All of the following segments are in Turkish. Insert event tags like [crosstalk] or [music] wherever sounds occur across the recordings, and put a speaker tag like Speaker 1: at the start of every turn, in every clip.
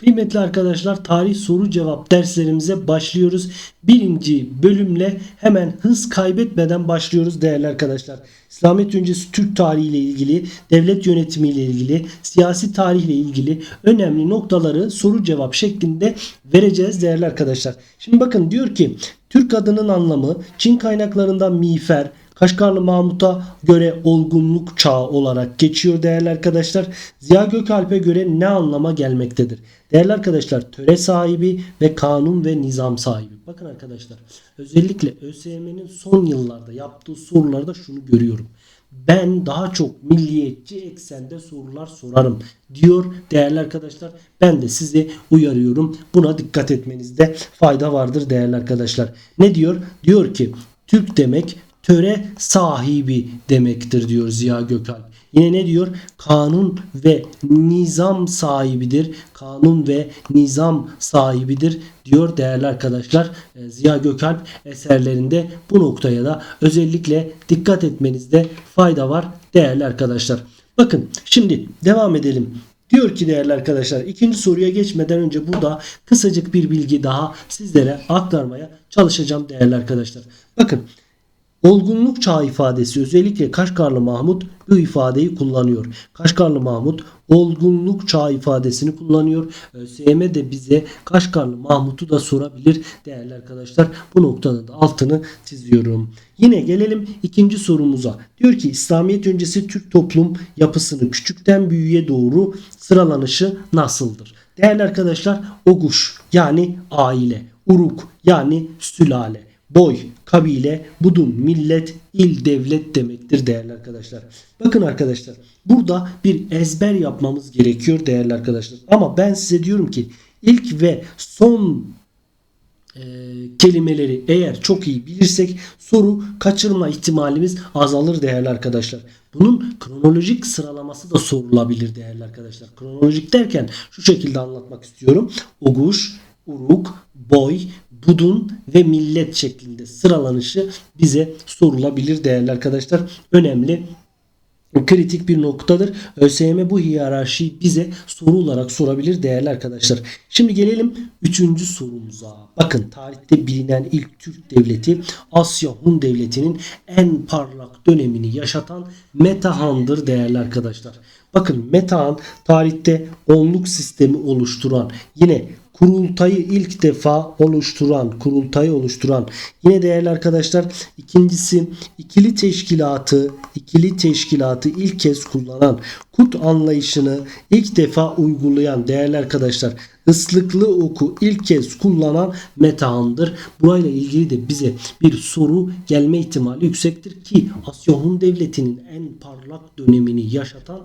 Speaker 1: Kıymetli arkadaşlar tarih soru cevap derslerimize başlıyoruz. Birinci bölümle hemen hız kaybetmeden başlıyoruz değerli arkadaşlar. İslamiyet öncesi Türk tarihi ile ilgili, devlet yönetimi ile ilgili, siyasi tarihle ilgili önemli noktaları soru cevap şeklinde vereceğiz değerli arkadaşlar. Şimdi bakın diyor ki Türk adının anlamı Çin kaynaklarından miğfer, Kaşgarlı Mahmut'a göre olgunluk çağı olarak geçiyor değerli arkadaşlar. Ziya Gökalp'e göre ne anlama gelmektedir? Değerli arkadaşlar töre sahibi ve kanun ve nizam sahibi. Bakın arkadaşlar özellikle ÖSYM'nin son yıllarda yaptığı sorularda şunu görüyorum. Ben daha çok milliyetçi eksende sorular sorarım diyor değerli arkadaşlar. Ben de sizi uyarıyorum. Buna dikkat etmenizde fayda vardır değerli arkadaşlar. Ne diyor? Diyor ki Türk demek töre sahibi demektir diyor Ziya Gökalp. Yine ne diyor? Kanun ve nizam sahibidir. Kanun ve nizam sahibidir diyor değerli arkadaşlar. Ee, Ziya Gökalp eserlerinde bu noktaya da özellikle dikkat etmenizde fayda var değerli arkadaşlar. Bakın şimdi devam edelim. Diyor ki değerli arkadaşlar ikinci soruya geçmeden önce burada kısacık bir bilgi daha sizlere aktarmaya çalışacağım değerli arkadaşlar. Bakın Olgunluk çağı ifadesi özellikle Kaşgarlı Mahmut bu ifadeyi kullanıyor. Kaşgarlı Mahmut olgunluk çağı ifadesini kullanıyor. ÖSYM de bize Kaşgarlı Mahmut'u da sorabilir değerli arkadaşlar. Bu noktada da altını çiziyorum. Yine gelelim ikinci sorumuza. Diyor ki İslamiyet öncesi Türk toplum yapısını küçükten büyüğe doğru sıralanışı nasıldır? Değerli arkadaşlar oguş yani aile, uruk yani sülale boy, kabile, budun, millet, il, devlet demektir değerli arkadaşlar. Bakın arkadaşlar burada bir ezber yapmamız gerekiyor değerli arkadaşlar. Ama ben size diyorum ki ilk ve son e, kelimeleri eğer çok iyi bilirsek soru kaçırma ihtimalimiz azalır değerli arkadaşlar. Bunun kronolojik sıralaması da sorulabilir değerli arkadaşlar. Kronolojik derken şu şekilde anlatmak istiyorum. Oguş, uruk, boy, budun ve millet şeklinde sıralanışı bize sorulabilir değerli arkadaşlar. Önemli kritik bir noktadır. ÖSYM bu hiyerarşiyi bize soru olarak sorabilir değerli arkadaşlar. Şimdi gelelim 3. sorumuza. Bakın tarihte bilinen ilk Türk devleti Asya Hun devletinin en parlak dönemini yaşatan Metahan'dır değerli arkadaşlar. Bakın Metehan tarihte onluk sistemi oluşturan yine kurultayı ilk defa oluşturan, kurultayı oluşturan yine değerli arkadaşlar ikincisi ikili teşkilatı, ikili teşkilatı ilk kez kullanan kurt anlayışını ilk defa uygulayan değerli arkadaşlar ıslıklı oku ilk kez kullanan Metehan'dır. Burayla ilgili de bize bir soru gelme ihtimali yüksektir ki Asya Hun Devleti'nin en parlak dönemini yaşatan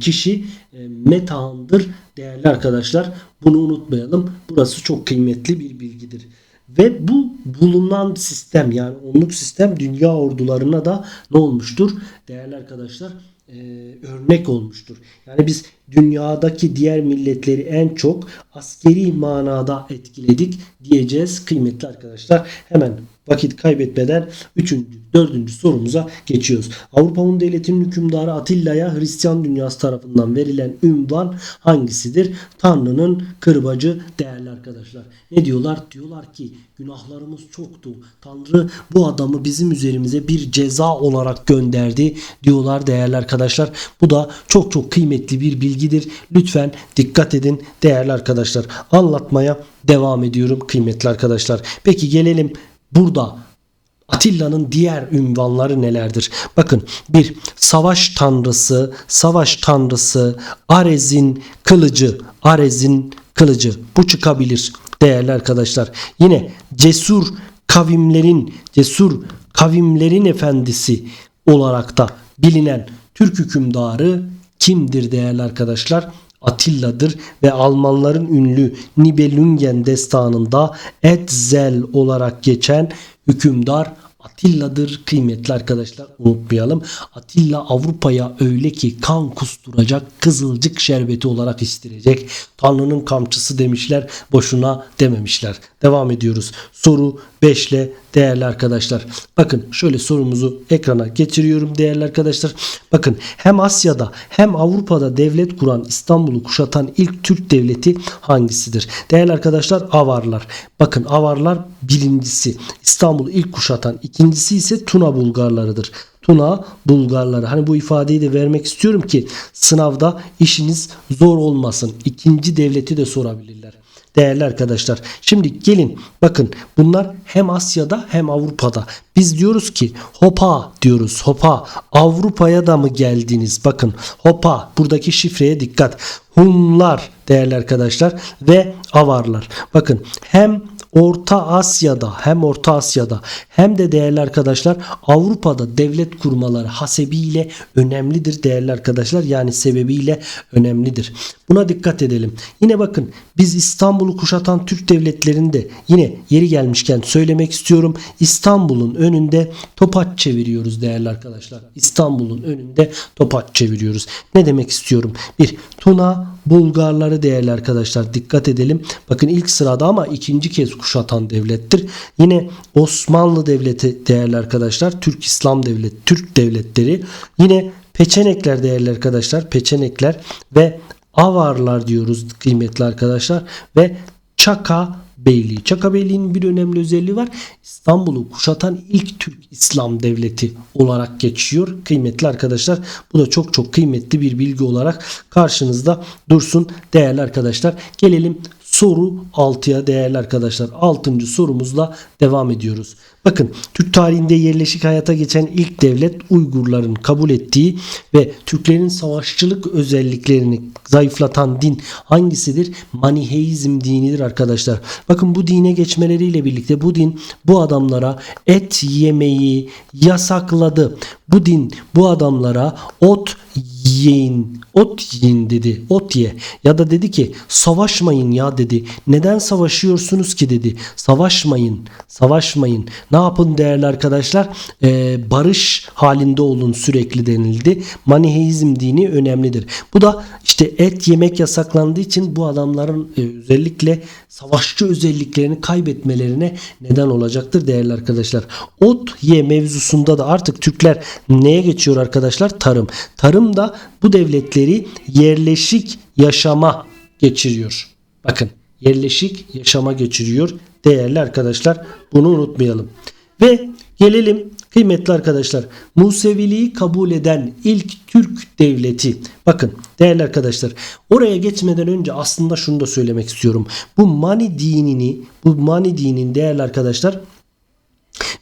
Speaker 1: kişi e, Metehan'dır değerli arkadaşlar. Bunu unutmayalım. Burası çok kıymetli bir bilgidir. Ve bu bulunan sistem yani onluk sistem dünya ordularına da ne olmuştur? Değerli arkadaşlar e, örnek olmuştur. Yani biz dünyadaki diğer milletleri en çok askeri manada etkiledik diyeceğiz kıymetli arkadaşlar. Hemen vakit kaybetmeden 3. 4. sorumuza geçiyoruz. Avrupa Hun Devleti'nin hükümdarı Atilla'ya Hristiyan dünyası tarafından verilen ünvan hangisidir? Tanrı'nın kırbacı değerli arkadaşlar. Ne diyorlar? Diyorlar ki günahlarımız çoktu. Tanrı bu adamı bizim üzerimize bir ceza olarak gönderdi diyorlar değerli arkadaşlar. Bu da çok çok kıymetli bir bilgidir. Lütfen dikkat edin değerli arkadaşlar. Anlatmaya devam ediyorum kıymetli arkadaşlar. Peki gelelim burada Atilla'nın diğer ünvanları nelerdir? Bakın bir savaş tanrısı, savaş tanrısı, Arez'in kılıcı, Arez'in kılıcı bu çıkabilir değerli arkadaşlar. Yine cesur kavimlerin, cesur kavimlerin efendisi olarak da bilinen Türk hükümdarı kimdir değerli arkadaşlar? Atilla'dır ve Almanların ünlü Nibelungen destanında Etzel olarak geçen hükümdar Atilla'dır kıymetli arkadaşlar unutmayalım. Atilla Avrupa'ya öyle ki kan kusturacak kızılcık şerbeti olarak istirecek. Tanrı'nın kamçısı demişler boşuna dememişler. Devam ediyoruz. Soru 5 ile değerli arkadaşlar. Bakın şöyle sorumuzu ekrana getiriyorum değerli arkadaşlar. Bakın hem Asya'da hem Avrupa'da devlet kuran İstanbul'u kuşatan ilk Türk devleti hangisidir? Değerli arkadaşlar Avarlar. Bakın Avarlar birincisi İstanbul'u ilk kuşatan ikincisi ise Tuna Bulgarlarıdır. Tuna Bulgarları. Hani bu ifadeyi de vermek istiyorum ki sınavda işiniz zor olmasın. İkinci devleti de sorabilirler. Değerli arkadaşlar. Şimdi gelin bakın bunlar hem Asya'da hem Avrupa'da. Biz diyoruz ki hopa diyoruz hopa Avrupa'ya da mı geldiniz? Bakın hopa buradaki şifreye dikkat. Hunlar değerli arkadaşlar ve Avarlar. Bakın hem Orta Asya'da hem Orta Asya'da hem de değerli arkadaşlar Avrupa'da devlet kurmaları hasebiyle önemlidir değerli arkadaşlar. Yani sebebiyle önemlidir. Buna dikkat edelim. Yine bakın biz İstanbul'u kuşatan Türk devletlerinde yine yeri gelmişken söylemek istiyorum. İstanbul'un önünde topaç çeviriyoruz değerli arkadaşlar. İstanbul'un önünde topaç çeviriyoruz. Ne demek istiyorum? Bir Tuna Bulgarları değerli arkadaşlar dikkat edelim. Bakın ilk sırada ama ikinci kez kuşatan devlettir. Yine Osmanlı Devleti değerli arkadaşlar. Türk İslam Devleti, Türk devletleri. Yine Peçenekler değerli arkadaşlar. Peçenekler ve Avarlar diyoruz kıymetli arkadaşlar. Ve Çaka Beyliği. Çaka Beyliği'nin bir önemli özelliği var. İstanbul'u kuşatan ilk Türk İslam devleti olarak geçiyor. Kıymetli arkadaşlar bu da çok çok kıymetli bir bilgi olarak karşınızda dursun değerli arkadaşlar. Gelelim soru 6'ya değerli arkadaşlar. 6. sorumuzla devam ediyoruz. Bakın Türk tarihinde yerleşik hayata geçen ilk devlet Uygurların kabul ettiği ve Türklerin savaşçılık özelliklerini zayıflatan din hangisidir? Maniheizm dinidir arkadaşlar. Bakın bu dine geçmeleriyle birlikte bu din bu adamlara et yemeyi yasakladı. Bu din bu adamlara ot yiyin, ot yiyin dedi. Ot ye. Ya da dedi ki savaşmayın ya dedi. Neden savaşıyorsunuz ki dedi. Savaşmayın, savaşmayın. Ne yapın değerli arkadaşlar? Ee, barış halinde olun sürekli denildi. Maniheizm dini önemlidir. Bu da işte et yemek yasaklandığı için bu adamların e, özellikle savaşçı özelliklerini kaybetmelerine neden olacaktır değerli arkadaşlar. Ot ye mevzusunda da artık Türkler neye geçiyor arkadaşlar? Tarım. Tarım da bu devletleri yerleşik yaşama geçiriyor. Bakın yerleşik yaşama geçiriyor. Değerli arkadaşlar bunu unutmayalım. Ve gelelim kıymetli arkadaşlar Museviliği kabul eden ilk Türk devleti. Bakın değerli arkadaşlar oraya geçmeden önce aslında şunu da söylemek istiyorum. Bu Mani dinini bu Mani dinin değerli arkadaşlar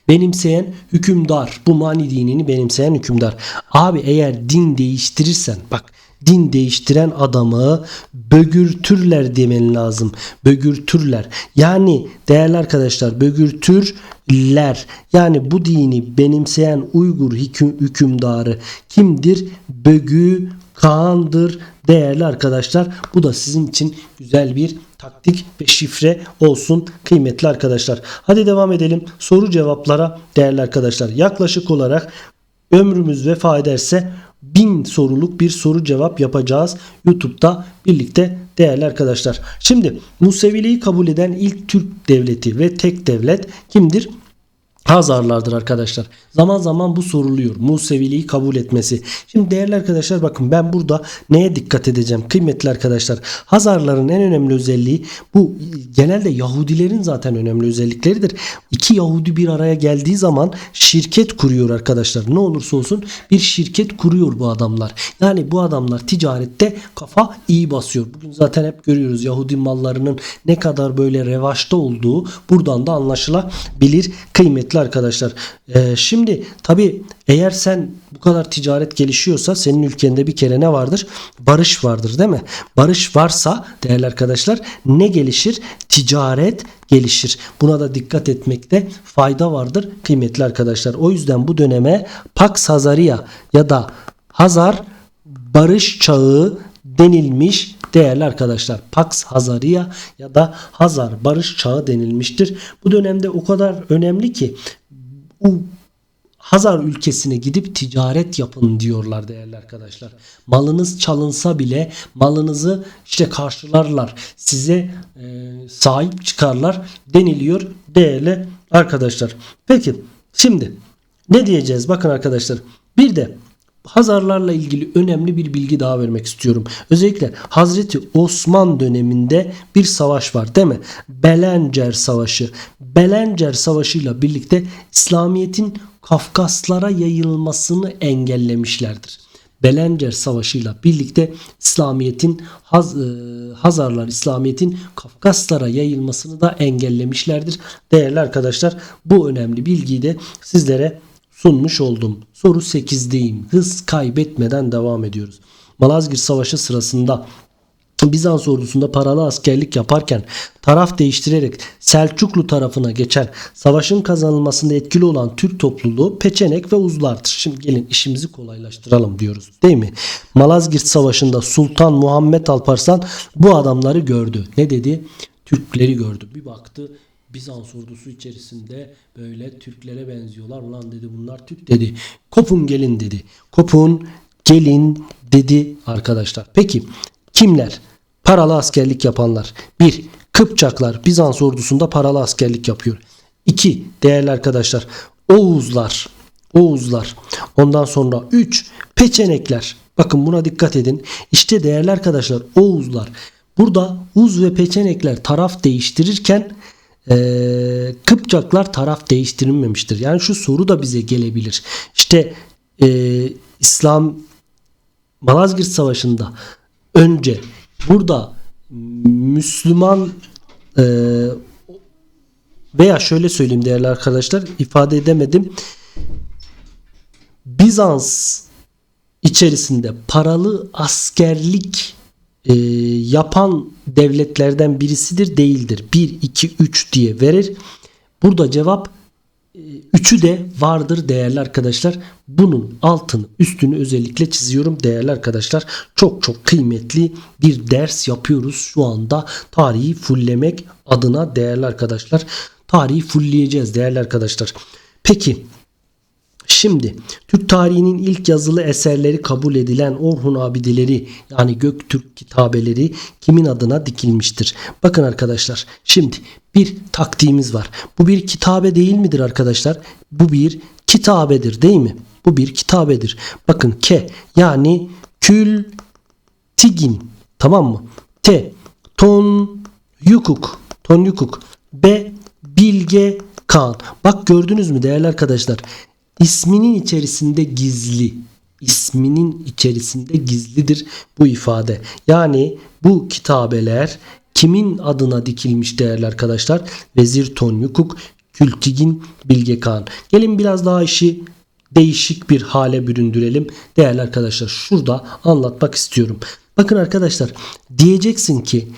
Speaker 1: benimseyen hükümdar. Bu mani dinini benimseyen hükümdar. Abi eğer din değiştirirsen bak din değiştiren adamı bögürtürler demen lazım. Bögürtürler. Yani değerli arkadaşlar bögürtürler. Yani bu dini benimseyen Uygur hüküm, hükümdarı kimdir? Bögü Kaan'dır değerli arkadaşlar. Bu da sizin için güzel bir taktik ve şifre olsun kıymetli arkadaşlar. Hadi devam edelim soru cevaplara değerli arkadaşlar. Yaklaşık olarak ömrümüz vefa ederse bin soruluk bir soru cevap yapacağız YouTube'da birlikte değerli arkadaşlar. Şimdi Museviliği kabul eden ilk Türk devleti ve tek devlet kimdir? Hazarlardır arkadaşlar. Zaman zaman bu soruluyor. Museviliği kabul etmesi. Şimdi değerli arkadaşlar bakın ben burada neye dikkat edeceğim? Kıymetli arkadaşlar. Hazarların en önemli özelliği bu genelde Yahudilerin zaten önemli özellikleridir. İki Yahudi bir araya geldiği zaman şirket kuruyor arkadaşlar. Ne olursa olsun bir şirket kuruyor bu adamlar. Yani bu adamlar ticarette kafa iyi basıyor. Bugün zaten hep görüyoruz Yahudi mallarının ne kadar böyle revaçta olduğu buradan da anlaşılabilir kıymetli arkadaşlar. Ee, şimdi tabi eğer sen bu kadar ticaret gelişiyorsa senin ülkende bir kere ne vardır? Barış vardır değil mi? Barış varsa değerli arkadaşlar ne gelişir? Ticaret gelişir. Buna da dikkat etmekte fayda vardır kıymetli arkadaşlar. O yüzden bu döneme Pax Hazaria ya da Hazar barış çağı denilmiş değerli arkadaşlar. Pax Hazaria ya da Hazar barış çağı denilmiştir. Bu dönemde o kadar önemli ki bu Hazar ülkesine gidip ticaret yapın diyorlar değerli arkadaşlar. Malınız çalınsa bile malınızı işte karşılarlar. Size e, sahip çıkarlar deniliyor değerli arkadaşlar. Peki şimdi ne diyeceğiz? Bakın arkadaşlar. Bir de Hazarlarla ilgili önemli bir bilgi daha vermek istiyorum. Özellikle Hazreti Osman döneminde bir savaş var değil mi? Belencer Savaşı. Belencer Savaşı ile birlikte İslamiyet'in Kafkaslara yayılmasını engellemişlerdir. Belencer Savaşı ile birlikte İslamiyet'in Haz, e, Hazarlar İslamiyet'in Kafkaslara yayılmasını da engellemişlerdir. Değerli arkadaşlar bu önemli bilgiyi de sizlere sunmuş oldum. Soru 8'deyim. Hız kaybetmeden devam ediyoruz. Malazgirt Savaşı sırasında Bizans ordusunda paralı askerlik yaparken taraf değiştirerek Selçuklu tarafına geçen savaşın kazanılmasında etkili olan Türk topluluğu Peçenek ve Uzlar'dır. Şimdi gelin işimizi kolaylaştıralım diyoruz değil mi? Malazgirt Savaşı'nda Sultan Muhammed Alparslan bu adamları gördü. Ne dedi? Türkleri gördü. Bir baktı Bizans ordusu içerisinde böyle Türklere benziyorlar. Ulan dedi bunlar Türk dedi. Kopun gelin dedi. Kopun gelin dedi arkadaşlar. Peki kimler? Paralı askerlik yapanlar. 1. Kıpçaklar Bizans ordusunda paralı askerlik yapıyor. 2. Değerli arkadaşlar Oğuzlar. Oğuzlar. Ondan sonra 3. Peçenekler. Bakın buna dikkat edin. İşte değerli arkadaşlar Oğuzlar. Burada Uz ve Peçenekler taraf değiştirirken e, Kıpçaklar taraf değiştirilmemiştir. Yani şu soru da bize gelebilir. İşte e, İslam Malazgirt Savaşı'nda önce burada Müslüman e, veya şöyle söyleyeyim değerli arkadaşlar ifade edemedim. Bizans içerisinde paralı askerlik e, yapan devletlerden birisidir değildir. 1, 2, 3 diye verir. Burada cevap e, üçü de vardır değerli arkadaşlar. Bunun altını üstünü özellikle çiziyorum değerli arkadaşlar. Çok çok kıymetli bir ders yapıyoruz şu anda. Tarihi fulllemek adına değerli arkadaşlar. Tarihi fullleyeceğiz değerli arkadaşlar. Peki Şimdi Türk tarihinin ilk yazılı eserleri kabul edilen Orhun abideleri yani Göktürk kitabeleri kimin adına dikilmiştir? Bakın arkadaşlar şimdi bir taktiğimiz var. Bu bir kitabe değil midir arkadaşlar? Bu bir kitabedir değil mi? Bu bir kitabedir. Bakın ke yani kül tigin tamam mı? T ton yukuk ton yukuk B bilge kan. Bak gördünüz mü değerli arkadaşlar? İsminin içerisinde gizli. isminin içerisinde gizlidir bu ifade. Yani bu kitabeler kimin adına dikilmiş değerli arkadaşlar? Vezir Tonyukuk, Kültigin, Bilge Kağan. Gelin biraz daha işi değişik bir hale büründürelim. Değerli arkadaşlar şurada anlatmak istiyorum. Bakın arkadaşlar diyeceksin ki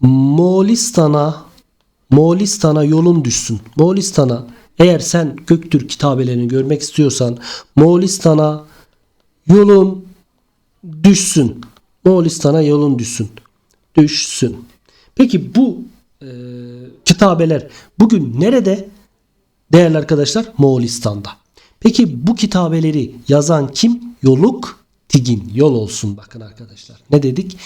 Speaker 1: Moğolistan'a Moğolistan'a yolun düşsün. Moğolistan'a eğer sen Göktürk kitabelerini görmek istiyorsan Moğolistan'a yolun düşsün. Moğolistan'a yolun düşsün. Düşsün. Peki bu e, kitabeler bugün nerede? Değerli arkadaşlar Moğolistan'da. Peki bu kitabeleri yazan kim? Yoluk Tigin. Yol olsun bakın arkadaşlar. Ne dedik?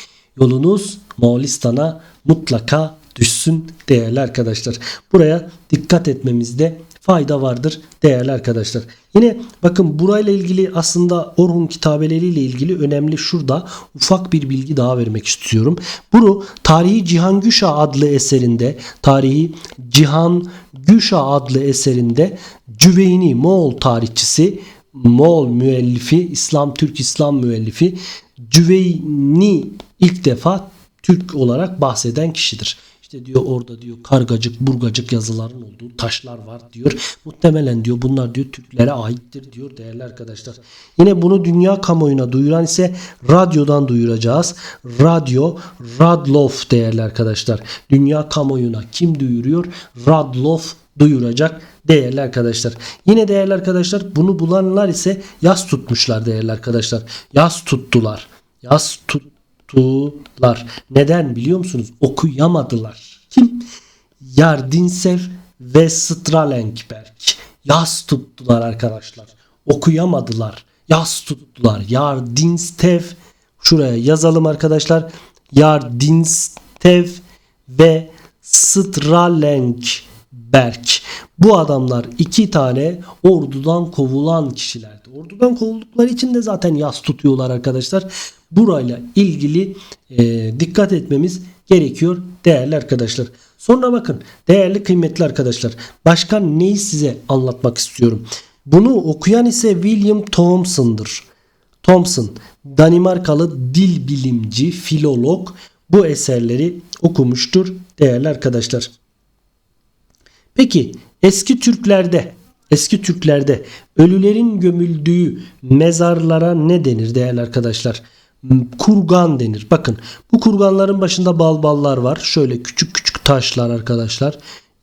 Speaker 1: Yolunuz Moğolistan'a mutlaka düşsün değerli arkadaşlar. Buraya dikkat etmemizde fayda vardır değerli arkadaşlar. Yine bakın burayla ilgili aslında Orhun kitabeleriyle ilgili önemli şurada ufak bir bilgi daha vermek istiyorum. Bunu Tarihi Cihan Güşa adlı eserinde Tarihi Cihan Güşa adlı eserinde Cüveyni Moğol tarihçisi Moğol müellifi İslam Türk İslam müellifi Cüveyni ilk defa Türk olarak bahseden kişidir. İşte diyor orada diyor kargacık burgacık yazıların olduğu taşlar var diyor. Muhtemelen diyor bunlar diyor Türklere aittir diyor değerli arkadaşlar. Yine bunu dünya kamuoyuna duyuran ise radyodan duyuracağız. Radyo Radlov değerli arkadaşlar. Dünya kamuoyuna kim duyuruyor? Radlov duyuracak değerli arkadaşlar. Yine değerli arkadaşlar bunu bulanlar ise yaz tutmuşlar değerli arkadaşlar. Yaz tuttular. Yaz tut tuttular. Neden biliyor musunuz? Okuyamadılar. Kim? Yardinsev ve Stralenberg. yas tuttular arkadaşlar. Okuyamadılar. Yas tuttular. Yardinstev şuraya yazalım arkadaşlar. Yardinstev ve Stralenberg. Bu adamlar iki tane ordudan kovulan kişilerdi. Ordudan kovuldukları için de zaten yas tutuyorlar arkadaşlar. Burayla ilgili e, dikkat etmemiz gerekiyor değerli arkadaşlar. Sonra bakın değerli kıymetli arkadaşlar. Başka neyi size anlatmak istiyorum. Bunu okuyan ise William Thompson'dır. Thompson Danimarkalı dil bilimci, filolog bu eserleri okumuştur değerli arkadaşlar. Peki eski Türklerde eski Türklerde ölülerin gömüldüğü mezarlara ne denir değerli arkadaşlar? Kurgan denir. Bakın bu kurganların başında balballar var. Şöyle küçük küçük taşlar arkadaşlar.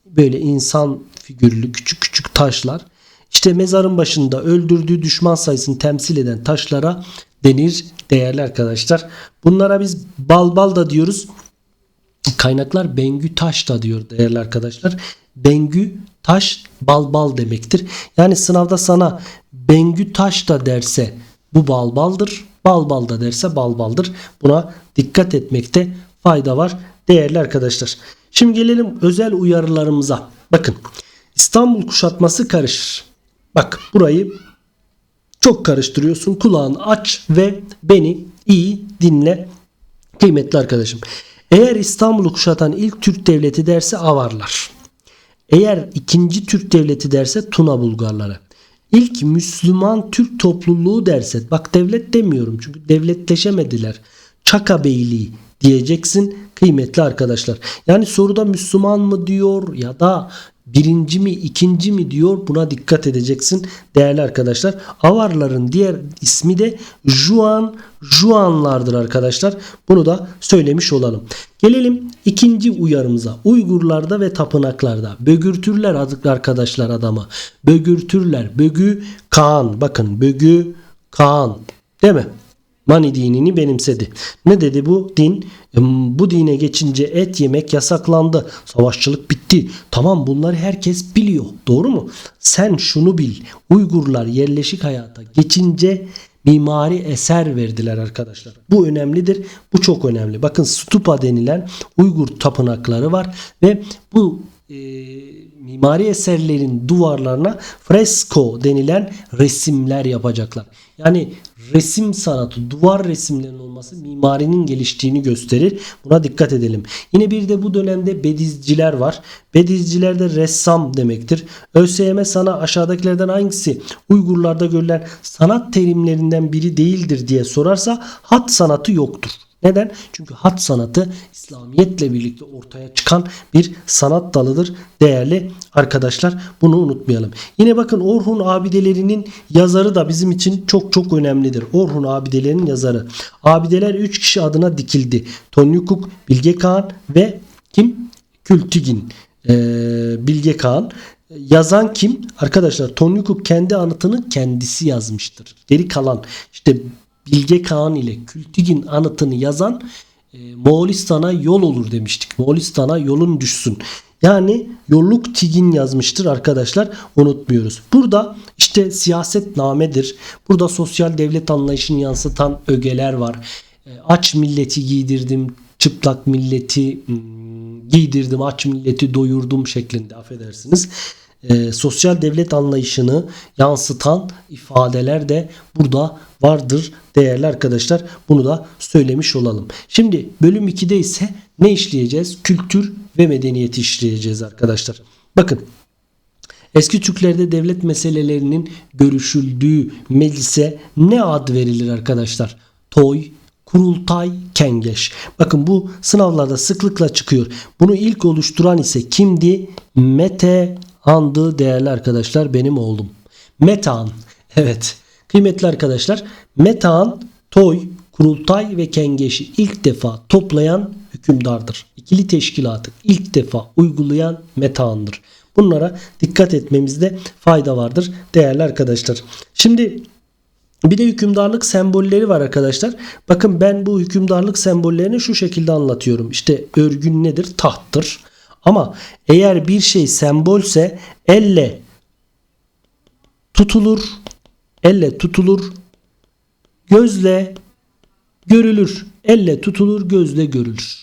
Speaker 1: Böyle insan figürlü küçük küçük taşlar. İşte mezarın başında öldürdüğü düşman sayısını temsil eden taşlara denir değerli arkadaşlar. Bunlara biz balbal da diyoruz. Kaynaklar Bengü Taş da diyor değerli arkadaşlar. Bengü Taş balbal demektir. Yani sınavda sana Bengü Taş da derse bu balbaldır. Balbal da derse balbaldır. Buna dikkat etmekte fayda var değerli arkadaşlar. Şimdi gelelim özel uyarılarımıza. Bakın İstanbul kuşatması karışır. Bak burayı çok karıştırıyorsun. Kulağını aç ve beni iyi dinle kıymetli arkadaşım. Eğer İstanbul'u kuşatan ilk Türk devleti derse Avarlar. Eğer ikinci Türk devleti derse Tuna Bulgarları. İlk Müslüman Türk topluluğu derse bak devlet demiyorum çünkü devletleşemediler. Çaka Beyliği diyeceksin kıymetli arkadaşlar. Yani soruda Müslüman mı diyor ya da birinci mi ikinci mi diyor buna dikkat edeceksin değerli arkadaşlar. Avarların diğer ismi de Juan Juanlardır arkadaşlar. Bunu da söylemiş olalım. Gelelim ikinci uyarımıza. Uygurlarda ve tapınaklarda bögürtürler adı arkadaşlar adamı. Bögürtürler. Bögü Kaan. Bakın Bögü Kaan. Değil mi? Mani dinini benimsedi. Ne dedi bu din? Bu dine geçince et yemek yasaklandı. Savaşçılık bitti. Tamam bunları herkes biliyor. Doğru mu? Sen şunu bil. Uygurlar yerleşik hayata geçince mimari eser verdiler arkadaşlar. Bu önemlidir. Bu çok önemli. Bakın stupa denilen Uygur tapınakları var ve bu e, mimari eserlerin duvarlarına fresko denilen resimler yapacaklar. Yani resim sanatı, duvar resimlerinin olması mimarinin geliştiğini gösterir. Buna dikkat edelim. Yine bir de bu dönemde bedizciler var. Bedizciler de ressam demektir. ÖSYM sana aşağıdakilerden hangisi Uygurlarda görülen sanat terimlerinden biri değildir diye sorarsa hat sanatı yoktur. Neden? Çünkü hat sanatı İslamiyetle birlikte ortaya çıkan bir sanat dalıdır. Değerli arkadaşlar bunu unutmayalım. Yine bakın Orhun abidelerinin yazarı da bizim için çok çok önemlidir. Orhun abidelerinin yazarı. Abideler 3 kişi adına dikildi. Tonyukuk, Bilge Kağan ve kim? Kültigin. Ee, Bilge Kağan. Yazan kim? Arkadaşlar Tonyukuk kendi anıtını kendisi yazmıştır. Geri kalan işte Bilge Kağan ile Kültigin anıtını yazan e, Moğolistan'a yol olur demiştik. Moğolistan'a yolun düşsün. Yani yolluk tigin yazmıştır arkadaşlar unutmuyoruz. Burada işte siyaset namedir. Burada sosyal devlet anlayışını yansıtan ögeler var. E, aç milleti giydirdim, çıplak milleti hmm, giydirdim, aç milleti doyurdum şeklinde affedersiniz e, sosyal devlet anlayışını yansıtan ifadeler de burada vardır değerli arkadaşlar. Bunu da söylemiş olalım. Şimdi bölüm 2'de ise ne işleyeceğiz? Kültür ve medeniyeti işleyeceğiz arkadaşlar. Bakın Eski Türklerde devlet meselelerinin görüşüldüğü meclise ne ad verilir arkadaşlar? Toy, kurultay, kengeş. Bakın bu sınavlarda sıklıkla çıkıyor. Bunu ilk oluşturan ise kimdi? Mete Andı değerli arkadaşlar benim oğlum. Metan. [laughs] Evet. Kıymetli arkadaşlar Metan, Toy, Kurultay ve Kengeş'i ilk defa toplayan hükümdardır. İkili teşkilatı ilk defa uygulayan Metan'dır. Bunlara dikkat etmemizde fayda vardır değerli arkadaşlar. Şimdi bir de hükümdarlık sembolleri var arkadaşlar. Bakın ben bu hükümdarlık sembollerini şu şekilde anlatıyorum. İşte örgün nedir? Tahttır. Ama eğer bir şey sembolse elle tutulur, elle tutulur, gözle görülür. Elle tutulur, gözle görülür.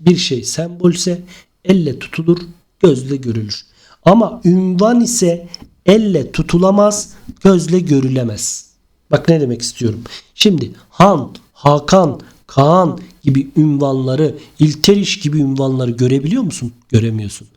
Speaker 1: Bir şey sembolse elle tutulur, gözle görülür. Ama ünvan ise elle tutulamaz, gözle görülemez. Bak ne demek istiyorum. Şimdi Han, Hakan, Kaan gibi ünvanları, İlteriş gibi ünvanları görebiliyor musun? Göremiyorsun.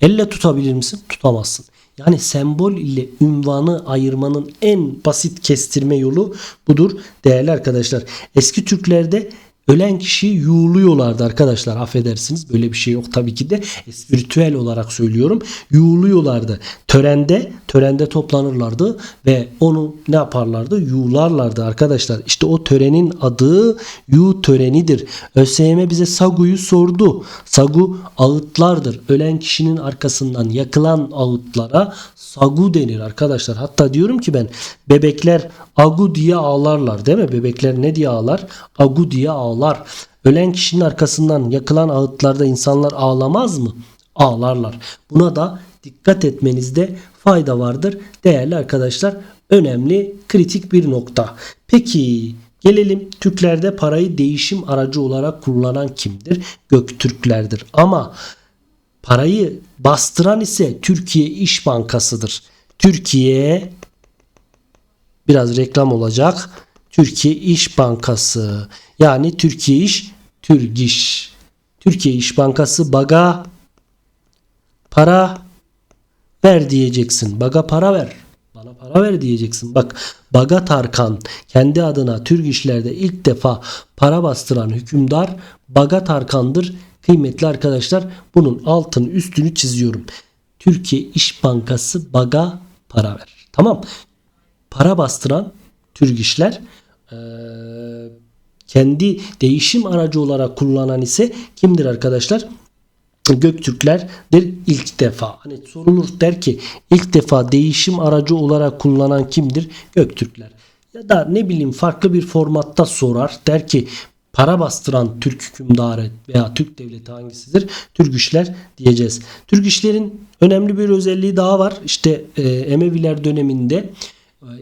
Speaker 1: Elle tutabilir misin? Tutamazsın. Yani sembol ile ünvanı ayırmanın en basit kestirme yolu budur değerli arkadaşlar. Eski Türklerde ölen kişiyi yuğuluyorlardı arkadaşlar affedersiniz. Böyle bir şey yok tabii ki de. Spiritüel olarak söylüyorum. Yuğuluyorlardı. Törende törende toplanırlardı ve onu ne yaparlardı? Yuğularlardı arkadaşlar. İşte o törenin adı yu törenidir. ÖSYM bize saguyu sordu. Sagu ağıtlardır. Ölen kişinin arkasından yakılan ağıtlara sagu denir arkadaşlar. Hatta diyorum ki ben bebekler agu diye ağlarlar değil mi? Bebekler ne diye ağlar? Agu diye ağlar ölen kişinin arkasından yakılan ağıtlarda insanlar ağlamaz mı ağlarlar buna da dikkat etmenizde fayda vardır değerli arkadaşlar önemli kritik bir nokta peki Gelelim Türklerde parayı değişim aracı olarak kullanan kimdir? Göktürklerdir. Ama parayı bastıran ise Türkiye İş Bankası'dır. Türkiye biraz reklam olacak. Türkiye İş Bankası. Yani Türkiye İş Türgiş. Türkiye İş Bankası baga para ver diyeceksin. Baga para ver. Bana para ver diyeceksin. Bak Baga Tarkan kendi adına Türk işlerde ilk defa para bastıran hükümdar Baga Tarkan'dır. Kıymetli arkadaşlar bunun altını üstünü çiziyorum. Türkiye İş Bankası Baga para ver. Tamam. Para bastıran Türk işler eee, kendi değişim aracı olarak kullanan ise kimdir arkadaşlar? Göktürklerdir ilk defa. Hani sorulur der ki ilk defa değişim aracı olarak kullanan kimdir? Göktürkler. Ya da ne bileyim farklı bir formatta sorar. Der ki para bastıran Türk hükümdarı veya Türk devleti hangisidir? Türk işler diyeceğiz. Türk işlerin önemli bir özelliği daha var. İşte e, Emeviler döneminde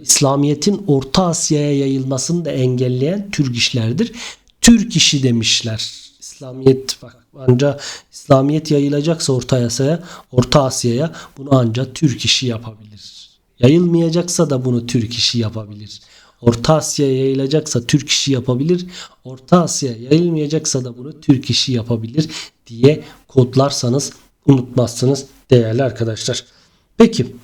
Speaker 1: İslamiyet'in Orta Asya'ya yayılmasını da engelleyen Türk işlerdir. Türk işi demişler. İslamiyet bak ancak İslamiyet yayılacaksa Orta Asya'ya, Orta Asya'ya bunu ancak Türk işi yapabilir. Yayılmayacaksa da bunu Türk işi yapabilir. Orta Asya'ya yayılacaksa Türk işi yapabilir. Orta Asya yayılmayacaksa da bunu Türk işi yapabilir diye kodlarsanız unutmazsınız değerli arkadaşlar. Peki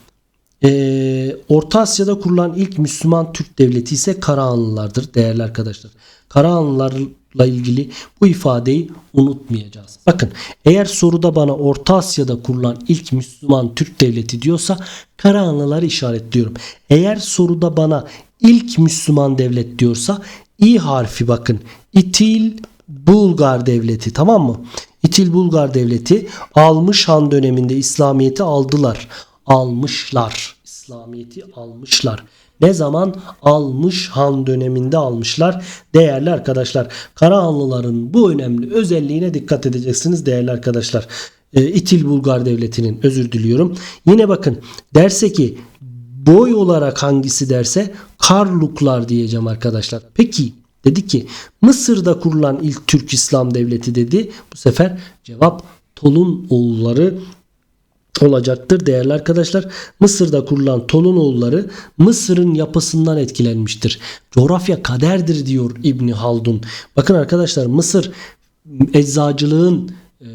Speaker 1: ee, Orta Asya'da kurulan ilk Müslüman Türk devleti ise Karahanlılardır değerli arkadaşlar. Karahanlılarla ilgili bu ifadeyi unutmayacağız. Bakın eğer soruda bana Orta Asya'da kurulan ilk Müslüman Türk devleti diyorsa Karahanlıları işaretliyorum. Eğer soruda bana ilk Müslüman devlet diyorsa İ harfi bakın. İtil Bulgar devleti tamam mı? İtil Bulgar devleti almış Han döneminde İslamiyet'i aldılar almışlar. İslamiyet'i almışlar. Ne zaman? Almış Han döneminde almışlar. Değerli arkadaşlar Karahanlıların bu önemli özelliğine dikkat edeceksiniz değerli arkadaşlar. Ee, İtil Bulgar Devleti'nin özür diliyorum. Yine bakın derse ki boy olarak hangisi derse Karluklar diyeceğim arkadaşlar. Peki dedi ki Mısır'da kurulan ilk Türk İslam Devleti dedi. Bu sefer cevap Tolun oğulları olacaktır değerli arkadaşlar. Mısır'da kurulan Tolunoğulları Mısır'ın yapısından etkilenmiştir. Coğrafya kaderdir diyor İbni Haldun. Bakın arkadaşlar Mısır eczacılığın e,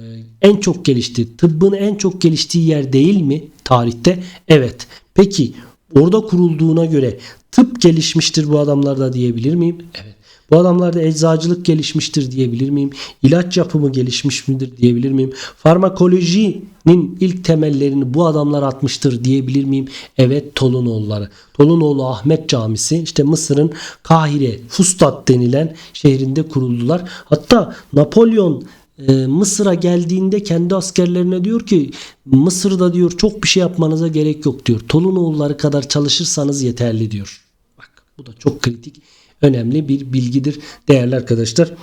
Speaker 1: en çok geliştiği, tıbbın en çok geliştiği yer değil mi tarihte? Evet. Peki orada kurulduğuna göre tıp gelişmiştir bu adamlarda diyebilir miyim? Evet. Bu adamlarda eczacılık gelişmiştir diyebilir miyim? İlaç yapımı gelişmiş midir diyebilir miyim? Farmakolojinin ilk temellerini bu adamlar atmıştır diyebilir miyim? Evet Tolunoğulları. Tolunoğlu Ahmet Camisi işte Mısır'ın Kahire, Fustat denilen şehrinde kuruldular. Hatta Napolyon e, Mısır'a geldiğinde kendi askerlerine diyor ki Mısır'da diyor çok bir şey yapmanıza gerek yok diyor. Tolunoğulları kadar çalışırsanız yeterli diyor. Bak bu da çok kritik önemli bir bilgidir değerli arkadaşlar.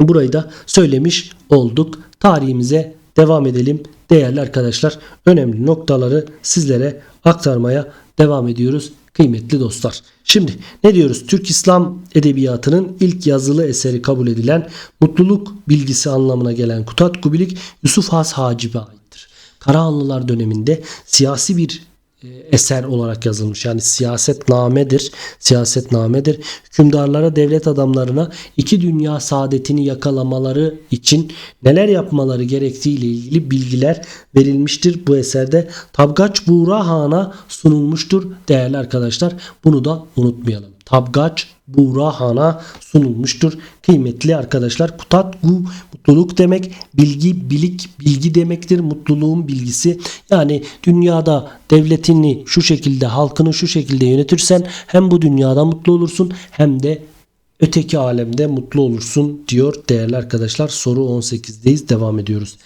Speaker 1: Burayı da söylemiş olduk. Tarihimize devam edelim. Değerli arkadaşlar önemli noktaları sizlere aktarmaya devam ediyoruz kıymetli dostlar. Şimdi ne diyoruz? Türk İslam Edebiyatı'nın ilk yazılı eseri kabul edilen mutluluk bilgisi anlamına gelen Kutat Kubilik Yusuf Has Hacib'e aittir. Karahanlılar döneminde siyasi bir eser olarak yazılmış. Yani siyasetnamedir. Siyasetnamedir. Hükümdarlara, devlet adamlarına iki dünya saadetini yakalamaları için neler yapmaları gerektiği ile ilgili bilgiler verilmiştir. Bu eserde Tabgaç Buğra Han'a sunulmuştur değerli arkadaşlar. Bunu da unutmayalım. Tabgaç Buğra Han'a sunulmuştur. Kıymetli arkadaşlar kutat gu mutluluk demek bilgi bilik bilgi demektir mutluluğun bilgisi yani dünyada devletini şu şekilde halkını şu şekilde yönetirsen hem bu dünyada mutlu olursun hem de öteki alemde mutlu olursun diyor değerli arkadaşlar soru 18'deyiz devam ediyoruz.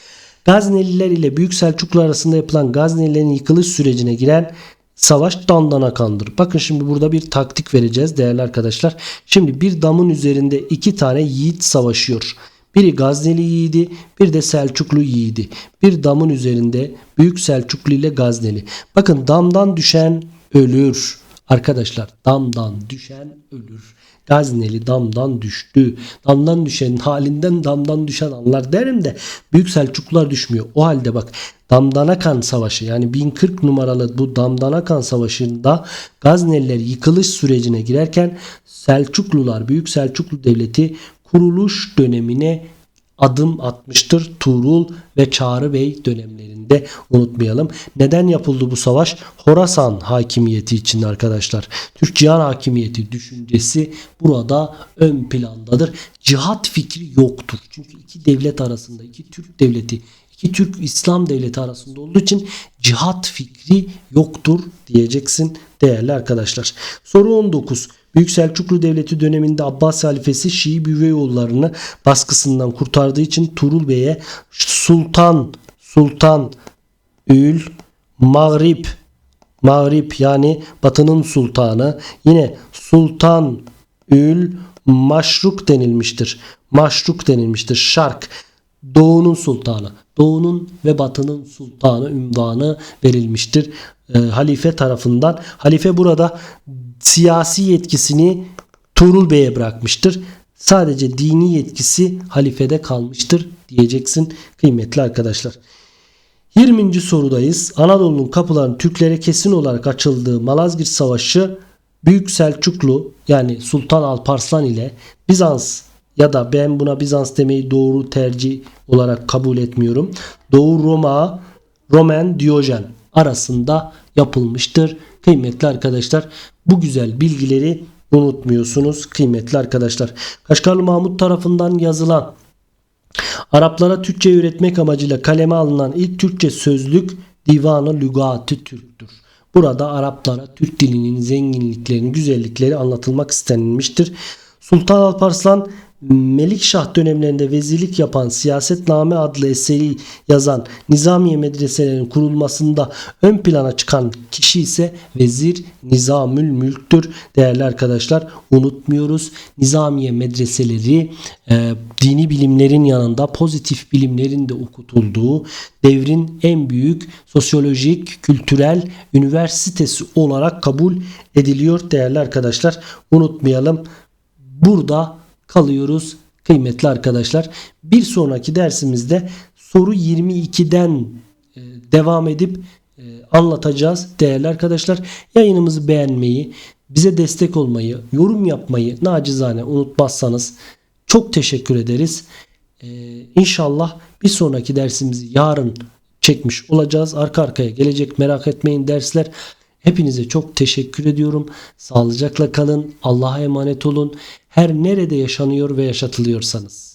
Speaker 1: Gazneliler ile Büyük Selçuklu arasında yapılan Gaznelilerin yıkılış sürecine giren Savaş dandana kandır. Bakın şimdi burada bir taktik vereceğiz değerli arkadaşlar. Şimdi bir damın üzerinde iki tane yiğit savaşıyor. Biri Gazneli yiğidi, bir de Selçuklu yiğidi. Bir damın üzerinde Büyük Selçuklu ile Gazneli. Bakın damdan düşen ölür. Arkadaşlar damdan düşen ölür. Gazneli damdan düştü. Damdan düşen halinden damdan düşen anlar derim de Büyük Selçuklular düşmüyor. O halde bak Damdanakan Savaşı yani 1040 numaralı bu Damdanakan Savaşı'nda Gazneliler yıkılış sürecine girerken Selçuklular Büyük Selçuklu Devleti kuruluş dönemine adım atmıştır Tuğrul ve Çağrı Bey dönemlerinde unutmayalım. Neden yapıldı bu savaş? Horasan hakimiyeti için arkadaşlar. Türk cihan hakimiyeti düşüncesi burada ön plandadır. Cihat fikri yoktur. Çünkü iki devlet arasında iki Türk devleti iki Türk İslam devleti arasında olduğu için cihat fikri yoktur diyeceksin değerli arkadaşlar. Soru 19. Büyük Selçuklu Devleti döneminde Abbas halifesi Şii Büveyoğullarını baskısından kurtardığı için Turul Bey'e Sultan Sultan Ül Mağrib Mağrib yani Batı'nın sultanı yine Sultan Ül Maşruk denilmiştir. Maşruk denilmiştir. Şark Doğu'nun sultanı. Doğu'nun ve Batı'nın sultanı ünvanı verilmiştir e, halife tarafından. Halife burada siyasi yetkisini Tuğrul Bey'e bırakmıştır. Sadece dini yetkisi halifede kalmıştır diyeceksin kıymetli arkadaşlar. 20. sorudayız. Anadolu'nun kapılarının Türklere kesin olarak açıldığı Malazgirt Savaşı Büyük Selçuklu yani Sultan Alparslan ile Bizans ya da ben buna Bizans demeyi doğru tercih olarak kabul etmiyorum. Doğu Roma, Roman Diyojen arasında yapılmıştır. Kıymetli arkadaşlar bu güzel bilgileri unutmuyorsunuz kıymetli arkadaşlar. Kaşgarlı Mahmut tarafından yazılan Araplara Türkçe üretmek amacıyla kaleme alınan ilk Türkçe sözlük Divanı Lügati Türk'tür. Burada Araplara Türk dilinin zenginliklerini, güzellikleri anlatılmak istenilmiştir. Sultan Alparslan Melikşah dönemlerinde vezirlik yapan Siyasetname adlı eseri yazan Nizamiye medreselerinin kurulmasında ön plana çıkan kişi ise Vezir Nizamül Mülk'tür. Değerli arkadaşlar unutmuyoruz. Nizamiye medreseleri e, dini bilimlerin yanında pozitif bilimlerin de okutulduğu devrin en büyük sosyolojik, kültürel üniversitesi olarak kabul ediliyor değerli arkadaşlar. Unutmayalım. Burada kalıyoruz kıymetli arkadaşlar. Bir sonraki dersimizde soru 22'den e, devam edip e, anlatacağız değerli arkadaşlar. Yayınımızı beğenmeyi, bize destek olmayı, yorum yapmayı nacizane unutmazsanız çok teşekkür ederiz. Ee, inşallah bir sonraki dersimizi yarın çekmiş olacağız. Arka arkaya gelecek merak etmeyin dersler. Hepinize çok teşekkür ediyorum. Sağlıcakla kalın. Allah'a emanet olun. Her nerede yaşanıyor ve yaşatılıyorsanız.